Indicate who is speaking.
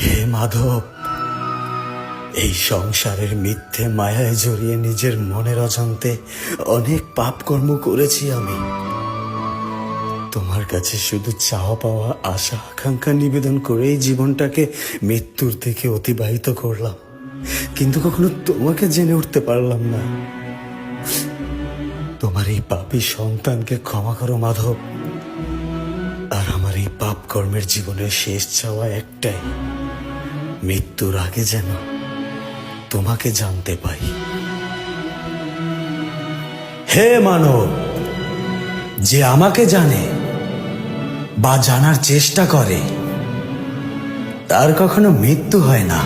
Speaker 1: হে মাধব, এই সংসারের মিথ্যে মায়ায় জড়িয়ে নিজের মনের অজান্তে অনেক পাপ কর্ম করেছি আমি। তোমার কাছে শুধু চাওয়া পাওয়া, আশা, আকাঙ্ক্ষা নিবেদন করেই জীবনটাকে মৃত্যুর দিকে অতিবাহিত করলাম। কিন্তু কখনো তোমাকে জেনে উঠতে পারলাম না। তোমার এই পাপী সন্তানকে ক্ষমা করো মাধব। আর আমার এই পাপ কর্মের জীবনের শেষ চাওয়া একটাই। মৃত্যুর আগে যেন তোমাকে জানতে পাই। হে মানব, যে আমাকে জানে বা জানার চেষ্টা করে, তার কখনো মৃত্যু হয় না।